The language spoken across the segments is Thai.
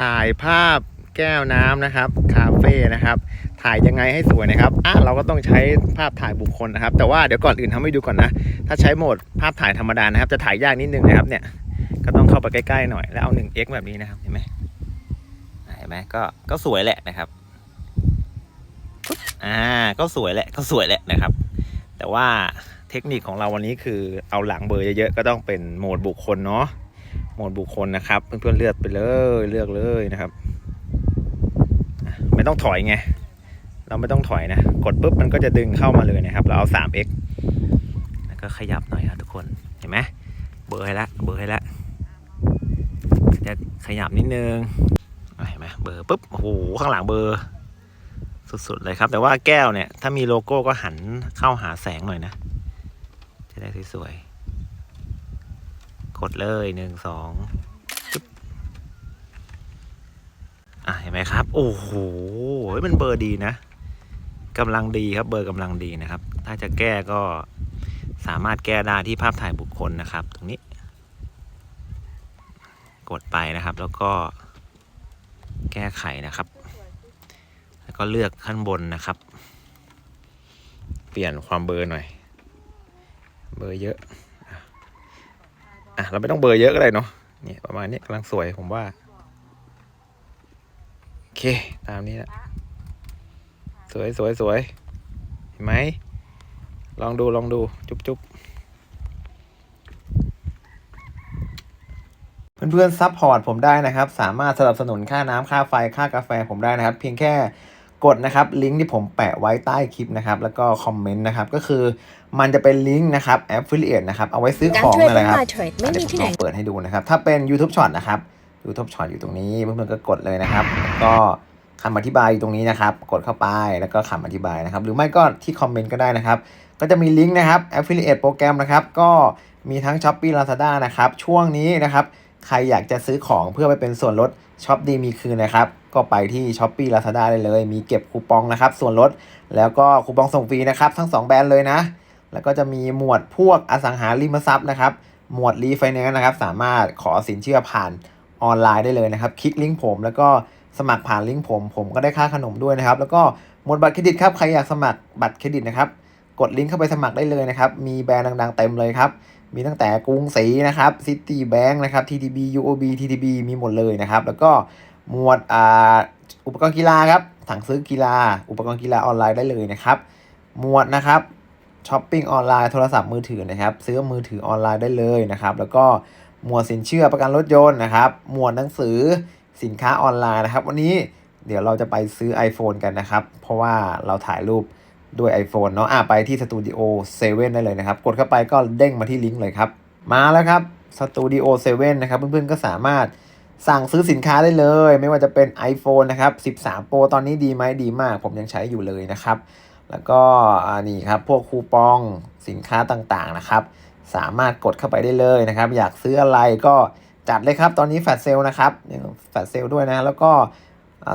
ถ่ายภาพแก้วน้ำนะครับคาเฟ่นะครับ ถ่ายยังไงให้สวยนะครับอะเราก็ต้องใช้ภาพถ่ายบุคคลนะครับ แต่ว่าเดี๋ยวก่อนอื่นทำให้ดูก่อนนะ ถ้าใช้โหมดภาพถ่ายธรรมดานะครับ จะถ่ายยากนิดนึงนะครับเนี่ยก็ต้องเข้าไปใกล้ๆหน่อยแล้วเอา 1x แบบนี้นะครับเห็นไหมอะเห็นไหมก็ก็สวยแหละนะครับอ่าก็สวยแหละก็สวยแหละนะครับ แต่ว่าเทคนิคของเราวันนี้คือเอาหลังเบอร์เยอะๆก็ต้องเป็นโหมดบุคคลเนาะ โหมดบุคคลนะครับ เพื่อนๆเลือกไปเลยเลือกเลยนะครับ ไม่ต้องถอยไง เราไม่ต้องถอยนะ กดปุ๊บมันก็จะดึงเข้ามาเลยนะครับ เราเอา 3x แล้วก็ขยับหน่อยครับทุกคนเห็นไหมเบอร์ให้ละเบอร์ให้ละจะขยับนิดนึงเห็นไหมเบอร์ปุ๊บโอ้โหข้างหลังเบอร์สุดๆเลยครับ แต่ว่าแก้วเนี่ย ถ้ามีโลโก้ก็หันเข้าหาแสงหน่อยนะ จะได้สวยๆ กดเลยหนึ่งสองอะเห็นไหมครับ โอ้โหเฮ้ยมันเบอร์ดีนะกำลังดีครับเบอร์กำลังดีนะครับ ถ้าจะแก้ก็สามารถแก้ได้ที่ภาพถ่ายบุคคลนะครับ ตรงนี้ กดไปนะครับ แล้วก็แก้ไขนะครับ แล้วก็เลือกขั้นบนนะครับ เปลี่ยนความเบอร์หน่อย เบอร์เยอะ อะเราไม่ต้องเบอร์เยอะก็ได้เนาะนี่ประมาณนี้กำลังสวยผมว่า โอเค ตามนี้แหละสวยสวยสวยเห็นไหม ลองดูลองดู จุ๊บจุ๊บเพื่อนๆซัพพอร์ตผมได้นะครับ สามารถสนับสนุนค่าน้ำค่าไฟค่ากาแฟผมได้นะครับ เพียงแค่ กดนะครับลิงก์ที่ผมแปะไว้ใต้คลิปนะครับแล้วก็คอมเมนต์นะครับก็คือมันจะเป็นลิงก์นะครับ affiliate นะครับเอาไว้ซื้อการของเทรดนั่นแหและละครับมาเทรดไม่เดี๋มียวผมที่ไหลนองเปิดให้ดูนะครับ ถ้าเป็น YouTube Short นะครับ YouTube Short อยู่ตรงนี้เพื่อนๆก็กดเลยนะครับแล้วก็คำอธิบายอยู่ตรงนี้นะครับ กดเข้าไปแล้วก็คำอธิบายนะครับ หรือไม่ก็ที่คอมเมนต์ก็ได้นะครับ ก็จะมีลิงก์นะครับ Affiliate โปรแกรมนะครับ ก็มีทั้ง s h อ p e e Lazada นะครับ ช่วงนี้นะครับ ใครอยากจะซื้อของเพื่อไปเป็นส่วนลดช็อปดีมีคืนนะครับ ก็ไปที่ s h อ p e e Lazada ได้เลย มีเก็บคูปองนะครับ ส่วนลด แล้วก็คูปองส่งฟรีนะครับ ทั้ง 2 แบรนด์เลยนะ แล้วก็จะมีหมวดพวกอสังหาริมทรัพย์นะครับ หมวดรีไฟแนนซ์นะครับ สามารถขอสินเชื่อผ่านออนไลน์ได้เลยนะครับ คลิกลิงก์ผม แล้วก็สมัครผ่านลิงก์ผม ผมก็ได้ค่าขนมด้วยนะครับ แล้วก็หมวดบัตรเครดิตครับ ใครอยากสมัครบัตรเครดิตนะครับ กดลิงก์เข้าไปสมัครได้เลยนะครับ มีแบรนด์ดังๆเต็มเลยครับ มีตั้งแต่กรุงศรีนะครับซิตี้แบงค์นะครับ TTB UOB TTB มีหมดเลยนะครับ แล้วก็หมวดอ่าอุปกรณ์กีฬาครับสั่งซื้อกีฬา อุปกรณ์กีฬาออนไลน์ได้เลยนะครับ หมวดนะครับช้อปปิ้งออนไลน์โทรศัพท์มือถือนะครับ ซื้อมือถือออนไลน์ได้เลยนะครับ แล้วก็หมวดสินเชื่อประกันรถยนต์นะครับ หมวดหนังสือสินค้าออนไลน์นะครับ วันนี้เดี๋ยวเราจะไปซื้อ iPhone กันนะครับ เพราะว่าเราถ่ายรูป ด้วย iPhone เนาะอะไปที่สตูดิโอ7ได้เลยนะครับ กดเข้าไปก็เด้งมาที่ลิงก์เลยครับ มาแล้วครับสตูดิโอ7นะครับ เพื่อนๆก็สามารถสั่งซื้อสินค้าได้เลย ไม่ว่าจะเป็น iPhone นะครับ 13 Pro ตอนนี้ดีไหมดีมาก ผมยังใช้อยู่เลยนะครับ แล้วก็อ่านี่ครับพวกคูปองสินค้าต่างๆนะครับ สามารถกดเข้าไปได้เลยนะครับ อยากซื้ออะไรก็จัดเลยครับ ตอนนี้แฟลชเซลนะครับแฟลชเซลด้วยนะ แล้วก็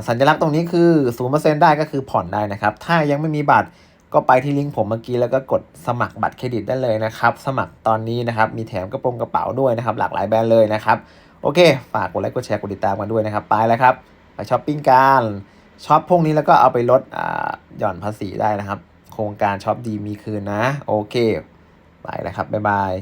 สัญลักษณ์ตรงนี้คือ 0%ได้ก็คือผ่อนได้นะครับ ถ้ายังไม่มีบัตร ก็ไปที่ลิงก์ผมเมื่อกี้แล้วก็กดสมัครบัตรเครดิตได้เลยนะครับ สมัครตอนนี้นะครับ มีแถมกระโปรงกระเป๋าด้วยนะครับ หลากหลายแบรนด์เลยนะครับ โอเค ฝากกดไลค์กดแชร์กดติดตามกันด้วยนะครับ ไปแล้วครับ ไปช้อปปิ้งกันช็อปพวกนี้แล้วก็เอาไปลดอ่าหย่อนภาษีได้นะครับ โครงการช็อปดีมีคืนนะ โอเค ไปแล้วครับ บ๊ายบาย